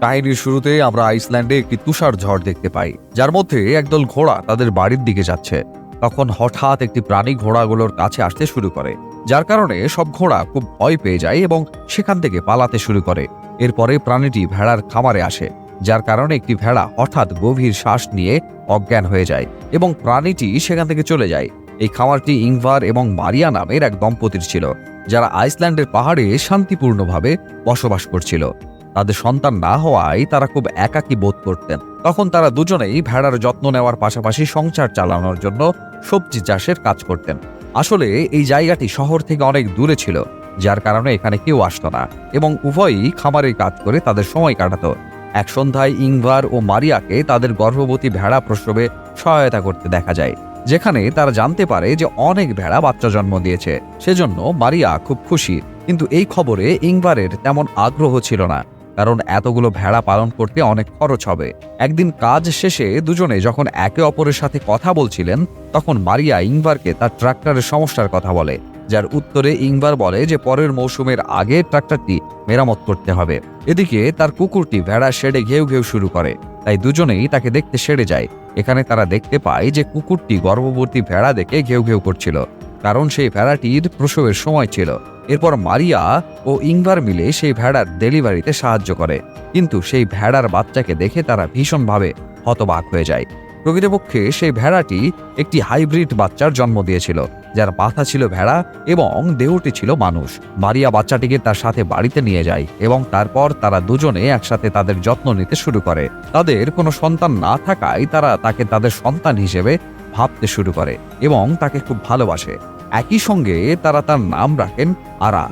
কাহিনীর শুরুতে আমরা আইসল্যান্ডে একটি তুষার ঝড় দেখতে পাই। যার মধ্যে একদল ঘোড়া তাদের বাড়ির দিকে যাচ্ছে। তখন হঠাৎ একটি প্রাণী ঘোড়াগুলোর কাছে আসতে শুরু করে। যার কারণে সব ঘোড়া খুব ভয় পেয়ে যায় এবং সেখান থেকে পালাতে শুরু করে। এরপরে প্রাণীটি ভেড়ার খামারে আসে, যার কারণে একটি ভেড়া হঠাৎ গভীর শ্বাস নিয়ে অজ্ঞান হয়ে যায় এবং প্রাণীটি সেখান থেকে চলে যায়। এই খামারটি ইংভার এবং মারিয়া নামের এক দম্পতির ছিল, যারা আইসল্যান্ডের পাহাড়ে শান্তিপূর্ণভাবে বসবাস করছিল। তাদের সন্তান না হওয়ায় তারা খুব একাকী বোধ করতেন। তখন তারা দুজনেই ভেড়ার যত্ন নেওয়ার পাশাপাশি সংসার চালানোর জন্য সবজি চাষের কাজ করতেন। আসলে এই জায়গাটি শহর থেকে অনেক দূরে ছিল, যার কারণে এখানে কেউ আসতো না এবং উভয়ই খামারে কাজ করে তাদের সময় কাটাত। এক সন্ধ্যায় ইংভার ও মারিয়াকে তাদের গর্ভবতী ভেড়া প্রসবে সহায়তা করতে দেখা যায়, যেখানে তারা জানতে পারে যে অনেক ভেড়া বাচ্চা জন্ম দিয়েছে। সেজন্য মারিয়া খুব খুশি, কিন্তু এই খবরে ইংভারের তেমন আগ্রহ ছিল না। কারণ এতগুলো ভেড়া পালন করতে অনেক খরচ হবে। একদিন কাজ শেষে দুজনে যখন একে অপরের সাথে কথা বলছিলেন, তখন মারিয়া ইংবারকে তার ট্রাক্টরের সমস্যার কথা বলে, যার উত্তরে ইংবার বলে যে পরের মৌসুমের আগে ট্রাক্টরটি মেরামত করতে হবে। এদিকে তার কুকুরটি ভেড়া শেডে ঘেউ ঘেউ শুরু করে, তাই দুজনেই তাকে দেখতে সেরে যায়। এখানে তারা দেখতে পায় যে কুকুরটি গর্ভবতী ভেড়া দেখে ঘেউ ঘেউ করছিল। কারণ সেই ভেড়াটির প্রসবের সময় ছিল। এরপর মারিয়া ও ইংবার মিলে সেই ভেড়ার ডেলিভারিতে সাহায্য করে। কিন্তু সেই ভেড়ার বাচ্চাকে দেখে তারা ভীষণভাবে হতবাক হয়ে যায়। প্রকৃতপক্ষে সেই ভেড়াটি একটি হাইব্রিড বাচ্চার জন্ম দিয়েছিল, যার মাথা ছিল ভেড়া এবং দেহটি ছিল মানুষ। মারিয়া বাচ্চাটিকে তার সাথে বাড়িতে নিয়ে যায় এবং তারপর তারা দুজনে একসাথে তাদের যত্ন নিতে শুরু করে। তাদের কোনো সন্তান না থাকায় তারা তাকে তাদের সন্তান হিসেবে ভাবতে শুরু করে এবং তাকে খুব ভালোবাসে। একই সঙ্গে তারা তার নাম রাখেন আরা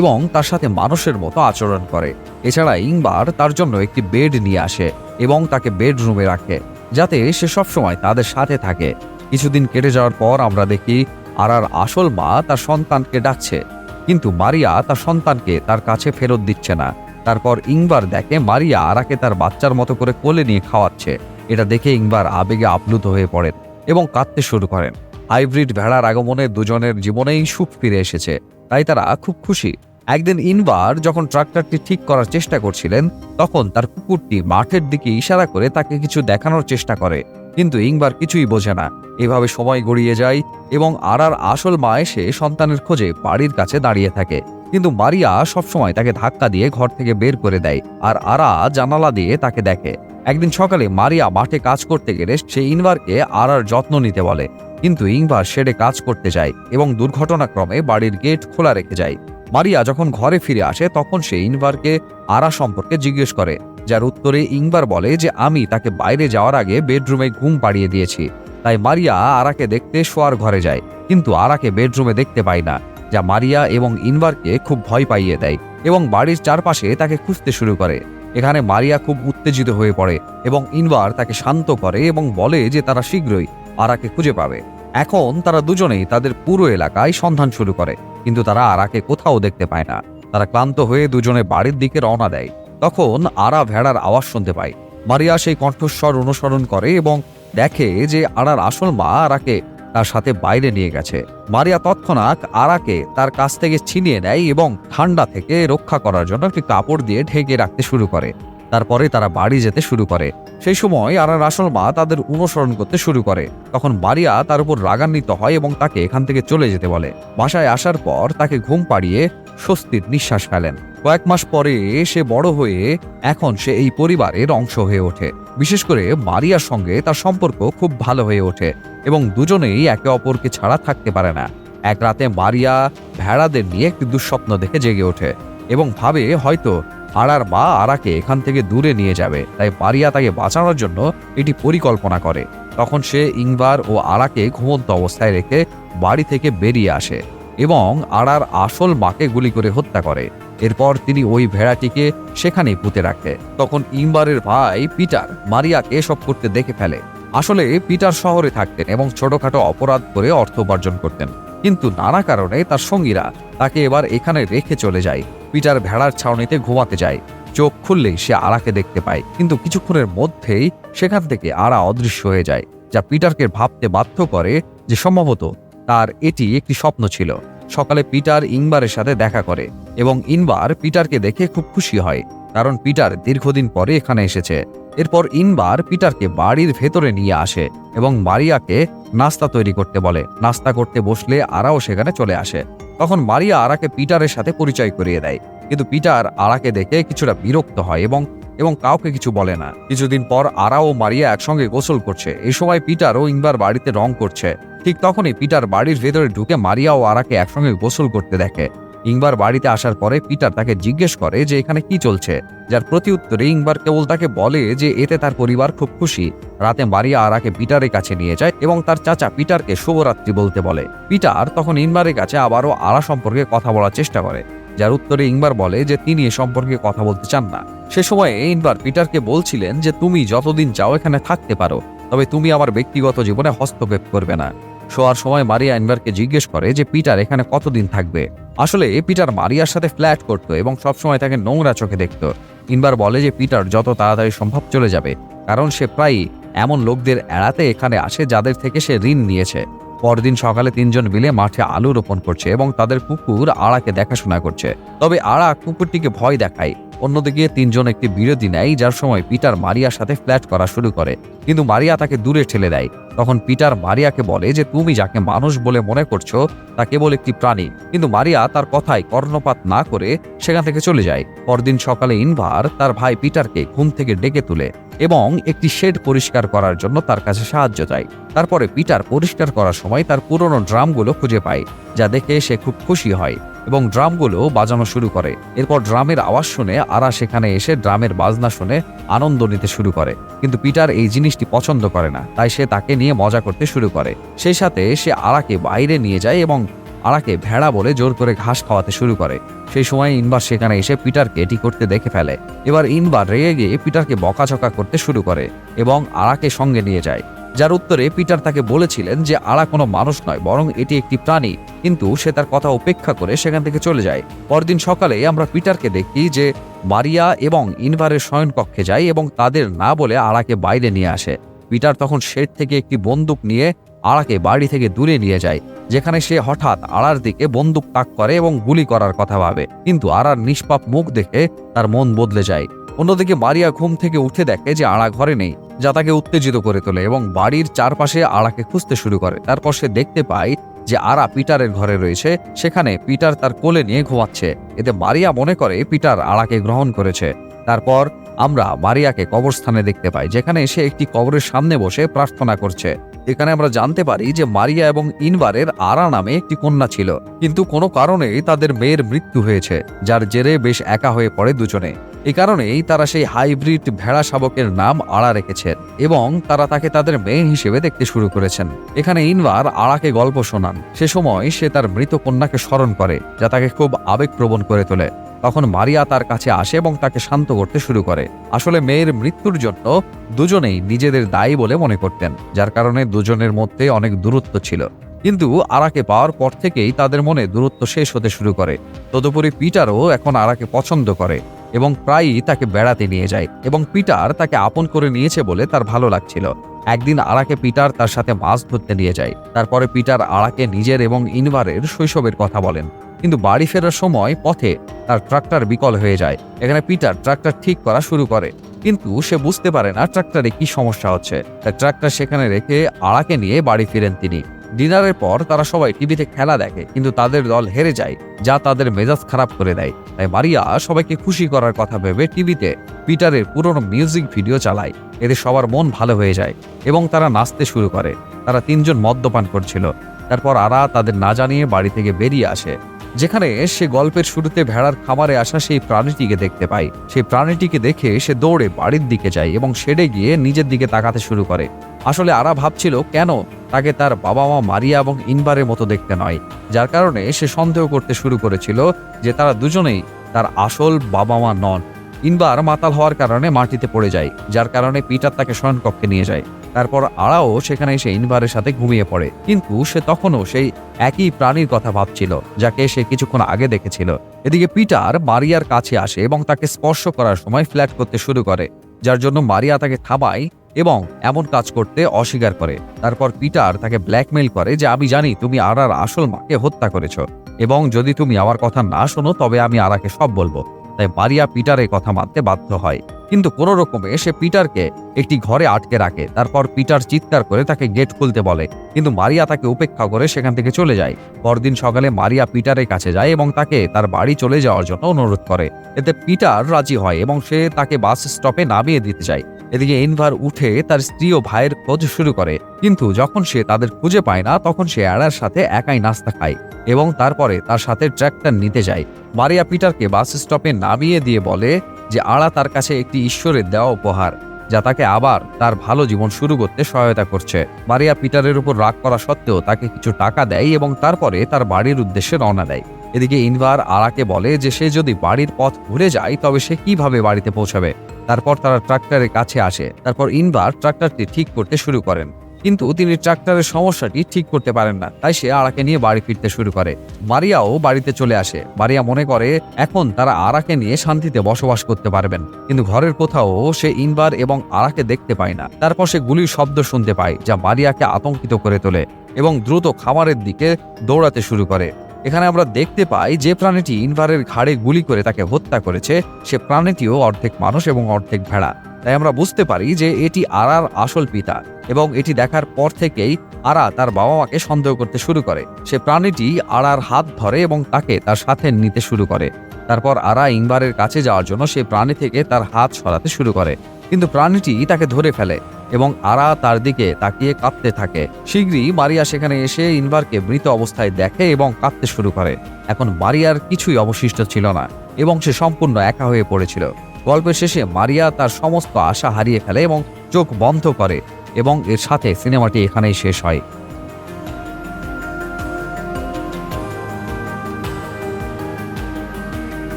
এবং তার সাথে মানুষের মতো আচরণ করে। এছাড়া ইংবার তার জন্য একটি বেড নিয়ে আসে এবং তাকে বেডরুমে রাখে, যাতে সে সবসময় তাদের সাথে থাকে। কিছুদিন কেটে যাওয়ার পর আমরা দেখি আরার আসল মা তার সন্তানকে ডাকছে, কিন্তু মারিয়া তার সন্তানকে তার কাছে ফেরত দিচ্ছে না। তারপর ইংবার দেখে মারিয়া আরাকে তার বাচ্চার মতো করে কোলে নিয়ে খাওয়াচ্ছে। এটা দেখে ইংবার আবেগে আপ্লুত হয়ে পড়েন। এবং কাঁদতে শুরু করেন। হাইব্রিড ভেড়ার আগমনে দুজনের জীবনেই সুখ ফিরে এসেছে, তাই তারা খুব খুশি। একদিন ইনবার যখন ট্রাক্টরটি ঠিক করার চেষ্টা করছিলেন, তখন তার কুকুরটি মাঠের দিকে ইশারা করে তাকে কিছু দেখানোর চেষ্টা করে। কিন্তু ইংবার কিছুই বোঝে না। এভাবে সময় গড়িয়ে যায় এবং আরার আসল মা এসে সন্তানের খোঁজে বাড়ির কাছে দাঁড়িয়ে থাকে। কিন্তু মারিয়া সবসময় তাকে ধাক্কা দিয়ে ঘর থেকে বের করে দেয়, আর আরা জানালা দিয়ে তাকে দেখে। একদিন সকালে মারিয়া মাঠে কাজ করতে গেলে সে ইনভারকে আরার যত্ন নিতে বলে। কিন্তু ইংবার শেডে কাজ করতে যায় এবং দুর্ঘটনাক্রমে বাড়ির গেট খোলা রেখে যায়। মারিয়া যখন ঘরে ফিরে আসে, তখন সে ইনভারকে আরা সম্পর্কে জিজ্ঞেস করে, যার উত্তরে ইংবার বলে যে, আমি তাকে বাইরে যাওয়ার আগে বেডরুমে ঘুম পাড়িয়ে দিয়েছি। তাই মারিয়া আরাকে দেখতে শোয়ার ঘরে যায়। কিন্তু আরাকে বেডরুমে দেখতে পায় না, যা মারিয়া এবং ইনভারকে খুব ভয় পাইয়ে দেয় এবং বাড়ির চারপাশে তাকে খুঁজতে শুরু করে। এখানে মারিয়া খুব উত্তেজিত হয়ে পড়ে এবং ইনভার তাকে শান্ত করে এবং বলে যে তারা শীঘ্রই আরাকে খুঁজে পাবে। এখন তারা দুজনেই তাদের পুরো এলাকায় সন্ধান শুরু করে, কিন্তু তারা আরাকে কোথাও দেখতে পায় না। তারা ক্লান্ত হয়ে দুজনে বাড়ির দিকে রওনা দেয়। তখন আরা ভেড়ার আওয়াজ শুনতে পায়। মারিয়া সেই কণ্ঠস্বর অনুসরণ করে এবং দেখে যে আরার আসল মা আরাকে তার সাথে বাইরে নিয়ে গেছে। মারিয়া তৎক্ষণাৎ আরাকে তার কাছ থেকে ছিনিয়ে নেয় এবং ঠান্ডা থেকে রক্ষা করার জন্য একটি কাপড় দিয়ে ঢেকে রাখতে শুরু করে। তারপরে তারা বাড়ি যেতে শুরু করে। সেই সময় আরার আসল মা তাদের অনুসরণ করতে শুরু করে। তখন মারিয়া তার উপর রাগান্বিত হয় এবং তাকে এখান থেকে চলে যেতে বলে। বাসায় আসার পর তাকে ঘুম পাড়িয়ে স্বস্তির নিঃশ্বাস ফেলেন। কয়েক মাস পরে সে বড় হয়ে এখন সে এই পরিবারের অংশ হয়ে ওঠে। বিশেষ করে মারিয়ার সঙ্গে তার সম্পর্ক খুব ভালো হয়ে ওঠে এবং দুজনেই একে অপরকে ছাড়া থাকতে পারে না। এক রাতে মারিয়া ভেড়াদের নিয়ে একটি দুঃস্বপ্ন দেখে জেগে ওঠে এবং ভাবে হয়তো আড়ার মা আরাকে এখান থেকে দূরে নিয়ে যাবে, তাই মারিয়া তাকে বাঁচানোর জন্য এটি পরিকল্পনা করে। তখন সে ইংবার ও আরাকে ঘুমন্ত অবস্থায় রেখে বাড়ি থেকে বেরিয়ে আসে এবং আড়ার আসল মাকে গুলি করে হত্যা করে। এরপর তিনি ওই ভেড়াটিকে সেখানেই পুঁতে রাখে। তখন ইংবারের ভাই পিটার মারিয়াকে এসব করতে দেখে ফেলে। আসলে পিটার শহরে থাকতেন এবং ছোটখাটো অপরাধ করে অর্থ উপার্জন করতেন। কিন্তু নানা কারণে তার সঙ্গীরা তাকে এবার এখানে রেখে চলে যায়। পিটার ভেড়ার ছাউনিতে ঘুমাতে যায়। চোখ খুললেই সে আড়াকে দেখতে পায়, কিন্তু কিছুক্ষণের মধ্যেই সেখান থেকে আরা অদৃশ্য হয়ে যায়, যা পিটারকে ভাবতে বাধ্য করে যে সম্ভবত তার এটি একটি স্বপ্ন ছিল। সকালে পিটার ইংবারের সাথে দেখা করে এবং ইনবার পিটারকে দেখে খুব খুশি হয়, কারণ পিটার দীর্ঘদিন পরে এখানে এসেছে। এরপর ইনবার পিটারকে বাড়ির ভেতরে নিয়ে আসে এবং মারিয়াকে নাস্তা তৈরি করতে বলে। নাস্তা করতে বসলে আরাও সেখানে চলে আসে। তখন মারিয়া আরাকে পিটারের সাথে পরিচয় করিয়ে দেয়। কিন্তু পিটার আরাকে দেখে কিছুটা বিরক্ত হয় এবং এবং কাউকে কিছু বলে না। কিছুদিন পর আরা ও মারিয়া একসঙ্গে গোসল করছে। এই সময় পিটার ও ইনবার বাড়িতে রং করছে। ঠিক তখনই পিটার বাড়ির ভেতরে ঢুকে মারিয়া ও আরাকে একসঙ্গে গোসল করতে দেখে। ইংবার বাড়িতে আসার পরে পিটার তাকে জিজ্ঞেস করে যে এখানে কি চলছে, যার প্রতি উত্তরে ইংবার কেবল তাকে বলে যে এতে তার পরিবার খুব খুশি। রাতে মারিয়া আরাকে পিটারের কাছে নিয়ে যায় এবং তার চাচা পিটারকে শুভরাত্রি বলতে বলে। পিটার তখন ইনবারের কাছে আবারও আরা সম্পর্কে কথা বলার চেষ্টা করে, যার উত্তরে ইংবার বলে যে তিনি এ সম্পর্কে কথা বলতে চান না। সে সময়ে ইনবার পিটারকে বলছিলেন যে তুমি যতদিন চাও এখানে থাকতে পারো, তবে তুমি আমার ব্যক্তিগত জীবনে হস্তক্ষেপ করবে না। শোয়ার সময় মারিয়া ইনবারকে জিজ্ঞেস করে যে পিটার এখানে কতদিন থাকবে? আসলে পিটার মারিয়ার সাথে ফ্ল্যাট করতো এবং সবসময় তাকে নোংরা চোখে দেখতো। ইনবার বলে যে, পিটার, যত তাড়াতাড়ি সম্ভব চলে যাবে, কারণ সে প্রায়ই এমন লোকদের এড়াতে এখানে আসে যাদের থেকে সে ঋণ নিয়েছে। পরদিন সকালে তিনজন মিলে মাঠে আলু রোপণ করছে এবং তাদের কুকুর আড়াকে দেখাশোনা করছে। তবে আড়া কুকুরটিকে ভয় দেখায়। অন্যদিকে তিনজন একটি বিরতি নেয়, যার সময় পিটার মারিয়ার সাথে ফ্ল্যাট করা শুরু করে। কিন্তু মারিয়া তাকে দূরে ঠেলে দেয়। তখন পিটার মারিয়াকে বলে যে, তুমি যাকে মানুষ বলে মনে করছ, তা কেবল একটি প্রাণী। কিন্তু মারিয়া তার কথায় কর্ণপাত না করে সেখান থেকে চলে যায়। পরদিন সকালে ইনভার তার ভাই পিটারকে ঘুম থেকে ডেকে তুলে এবং একটি শেড পরিষ্কার করার জন্য তার কাছে সাহায্য চায়। তারপরে পিটার পরিষ্কার করার সময় তার পুরনো ড্রামগুলো খুঁজে পায়, যা দেখে সে খুব খুশি হয়। এবং ড্রামগুলো বাজানো শুরু করে। এরপর ড্রামের আওয়াজ শুনে আরা সেখানে এসে ড্রামের বাজনা শুনে আনন্দ নিতে শুরু করে। কিন্তু পিটার এই জিনিসটি পছন্দ করে না, তাই সে তাকে নিয়ে মজা করতে শুরু করে। সেই সাথে সে আরাকে বাইরে নিয়ে যায় এবং আরাকে ভেড়া বলে জোর করে ঘাস খাওয়াতে শুরু করে। সেই সময় ইনবার সেখানে এসে পিটারকে এটি করতে দেখে ফেলে। এবার ইনবার রেগে গিয়ে পিটারকে বকাঝকা করতে শুরু করে এবং আরাকে সঙ্গে নিয়ে যায়। যার উত্তরে পিটার তাকে বলেছিলেন যে আড়া কোনো মানুষ নয়, বরং এটি একটি প্রাণী, কিন্তু সে তার কথা উপেক্ষা করে সেখান থেকে চলে যায়। পরদিন সকালে আমরা পিটারকে দেখি যে মারিয়া এবং ইনভারের শয়নকক্ষে যায় এবং তাদের না বলে আড়াকে বাইরে নিয়ে আসে। পিটার তখন শেড থেকে একটি বন্দুক নিয়ে আড়াকে বাড়ি থেকে দূরে নিয়ে যায়, যেখানে সে হঠাৎ আড়ার দিকে বন্দুক তাক করে এবং গুলি করার কথা ভাবে। কিন্তু আড়ার নিষ্পাপ মুখ দেখে তার মন বদলে যায়। অন্যদিকে মারিয়া ঘুম থেকে উঠে দেখে যে আড়া ঘরে নেই, যা তাকে উত্তেজিত করে তোলে এবং বাড়ির চারপাশে আড়াকে খুঁজতে শুরু করে। তারপর সে দেখতে পায় যে আরা পিটারের ঘরে রয়েছে, সেখানে পিটার তার কোলে নিয়ে ঘুমাচ্ছে। এতে মারিয়া মনে করে পিটার আড়াকে গ্রহণ করেছে। তারপর আমরা মারিয়াকে কবরস্থানে দেখতে পাই, যেখানে সে একটি কবরের সামনে বসে প্রার্থনা করছে। এখানে আমরা জানতে পারি যে মারিয়া এবং ইনবারের আরা নামে একটি কন্যা ছিল। কিন্তু কোনো কারণে তাদের মেয়ের মৃত্যু হয়েছে, যার জেরে বেশ একা হয়ে পড়ে দুজনে। এই কারণেই তারা সেই হাইব্রিড ভেড়া শাবকের নাম আড়া রেখেছেন এবং তারা তাকে তাদের মেয়ে হিসেবে দেখতে শুরু করেছেন। এখানে ইনবার আড়াকে গল্প শোনান। সে সময় সে তার মৃত কন্যাকে স্মরণ করে, যা তাকে খুব আবেগপ্রবণ করে তোলে। তখন মারিয়া তার কাছে আসে এবং তাকে শান্ত করতে শুরু করে। আসলে মেয়ের মৃত্যুর জন্য দুজনেই নিজেদের দায়ী বলে মনে করতেন, যার কারণে দুজনের মধ্যে অনেক দূরত্ব ছিল। কিন্তু আরাকে পাওয়ার পর থেকেই তাদের মনে দূরত্ব শেষ হতে শুরু করে। তদুপরি পিটারও এখন আরাকে পছন্দ করে এবং প্রায়ই তাকে বেড়াতে নিয়ে যায় এবং পিটার তাকে আপন করে নিয়েছে বলে তার ভালো লাগছিল। একদিন আরাকে পিটার তার সাথে মাছ ধরতে নিয়ে যায়। তারপরে পিটার আরাকে নিজের এবং ইনভারের শৈশবের কথা বলেন। কিন্তু বাড়ি ফেরার সময় পথে তার ট্রাক্টর বিকল হয়ে যায়। এখানে পিটার ট্রাক্টর ঠিক করা শুরু করে। কিন্তু সে বুঝতে পারে না ট্রাক্টরে কি সমস্যা হচ্ছে। তাই ট্রাক্টর সেখানে রেখে আড়াকে নিয়ে বাড়ি ফিরেন তিনি। ডিনারের পর তারা সবাই টিভিতে খেলা দেখে, কিন্তু তাদের দল হেরে যায়, যা তাদের মেজাজ খারাপ করে দেয়। তাই মারিয়া সবাইকে খুশি করার কথা ভেবে টিভিতে পিটারের পুরনো মিউজিক ভিডিও চালায়। এতে সবার মন ভালো হয়ে যায় এবং তারা নাচতে শুরু করে। তারা তিনজন মদ্যপান করছিল। তারপর আরা তাদের না জানিয়ে বাড়ি থেকে বেরিয়ে আসে। যেখানে সে গল্পের শুরুতে ভেড়ার খামারে আসা সেই প্রাণীটিকে দেখতে পায়। সেই প্রাণীটিকে দেখে সে দৌড়ে বাড়ির দিকে যায় এবং সেরে গিয়ে নিজের দিকে তাকাতে শুরু করে। আসলে আরা ভাবছিল, কেন তাকে তার বাবা মা মারিয়া এবং ইনবারের মতো দেখতে নয়? যার কারণে সে সন্দেহ করতে শুরু করেছিল যে তারা দুজনেই তার আসল বাবা মা নন। ইনবার মাতাল হওয়ার কারণে মাটিতে পড়ে যায়, যার কারণে পিটার তাকে শয়নকক্ষে নিয়ে যায়। তারপর আড়াও সেখানে এসে ইনভারের সাথে ঘুমিয়ে পড়ে। কিন্তু সে তখনও সেই একই প্রাণীর কথা ভাবছিল, যাকে সে কিছুক্ষণ আগে দেখেছিল। এদিকে পিটার মারিয়ার কাছে আসে এবং তাকে স্পর্শ করার সময় ফ্ল্যাট করতে শুরু করে, যার জন্য মারিয়া তাকে থামায় এবং এমন কাজ করতে অস্বীকার করে। তারপর পিটার তাকে ব্ল্যাকমেইল করে যে, আমি জানি তুমি আরার আসল মাকে হত্যা করেছ এবং যদি তুমি আমার কথা না শোনো, তবে আমি আরাকে সব বলব। তাই মারিয়া পিটারের কথা মানতে বাধ্য হয়। কিন্তু কোনো রকমে সে পিটারকে একটি ঘরে আটকে রাখে। তারপর পিটার চিৎকার করে তাকে গেট খুলতে বলে। কিন্তু মারিয়া তাকে উপেক্ষা করে সেখান থেকে চলে যায়। পরদিন সকালে মারিয়া পিটারের কাছে যায় এবং তাকে তার বাড়ি চলে যাওয়ার জন্য অনুরোধ করে। এতে পিটার রাজি হয় এবং সে তাকে বাস স্টপে নামিয়ে দিতে চায়। এদিকে এনভার উঠে তার স্ত্রী ও ভাইয়ের খোঁজ শুরু করে। কিন্তু যখন সে তাদের খুঁজে পায় না, তখন সে অ্যাড়ার সাথে একাই নাস্তা খায় এবং তারপরে তার সাথে ট্র্যাক্টর নিতে যায়। মারিয়া পিটারকে বাস স্টপে নামিয়ে দিয়ে বলে যে আড়া তার কাছে একটি ঈশ্বরের দেওয়া উপহার, যা তাকে আবার তার ভালো জীবন শুরু করতে সহায়তা করছে। মারিয়া পিটারের উপর রাগ করা সত্ত্বেও তাকে কিছু টাকা দেয় এবং তারপরে তার বাড়ির উদ্দেশ্যে রওনা দেয়। এদিকে ইনভার আরাকে বলে যে সে যদি বাড়ির পথ ভুলে যায়, তবে সে কীভাবে বাড়িতে পৌঁছাবে? তারপর তারা ট্রাক্টরের কাছে আসে। তারপর ইনভার ট্রাক্টরটি ঠিক করতে শুরু করেন। কিন্তু তিনি ট্রাক্টরের সমস্যাটি ঠিক করতে পারেন না, তাই সে আরাকে নিয়ে বাড়ি ফিরতে শুরু করে। মারিয়াও বাড়িতে চলে আসে। মারিয়া মনে করে, এখন তারা আরাকে নিয়ে শান্তিতে বসবাস করতে পারবেন। কিন্তু ঘরের কোথাও সে ইনবার এবং আরাকে দেখতে পায় না। তারপর সে গুলির শব্দ শুনতে পায়, যা মারিয়াকে আতঙ্কিত করে তোলে এবং দ্রুত খামারের দিকে দৌড়াতে শুরু করে। এখানে আমরা দেখতে পাই যে প্রাণীটি ইনভারের ঘাড়ে গুলি করে তাকে হত্যা করেছে। সে প্রাণীটিও অর্ধেক মানুষ এবং অর্ধেক ভেড়া। তাই আমরা বুঝতে পারি যে এটি আরার আসল পিতা এবং এটি দেখার পর থেকেই আরা তার বাবা মাকে সন্দেহ করতে শুরু করে। সে প্রাণীটি আরার হাত ধরে এবং তাকে তার সাথে নিতে শুরু করে। তারপর আরা ইংবারের কাছে যাওয়ার জন্য সে প্রাণী থেকে তার হাত সরাতে শুরু করে। কিন্তু প্রাণীটি তাকে ধরে ফেলে। এবং আরা তার দিকে তাকিয়ে কাঁদতে থাকে। শীঘ্রই মারিয়া সেখানে এসে ইনভারকে মৃত অবস্থায় দেখে এবং কাঁদতে শুরু করে। এখন মারিয়ার কিছুই অবশিষ্ট ছিল না এবং সে সম্পূর্ণ একা হয়ে পড়েছিল। গল্পের শেষে মারিয়া তার সমস্ত আশা হারিয়ে ফেলে এবং চোখ বন্ধ করে এবং এর সাথে সিনেমাটি এখানেই শেষ হয়।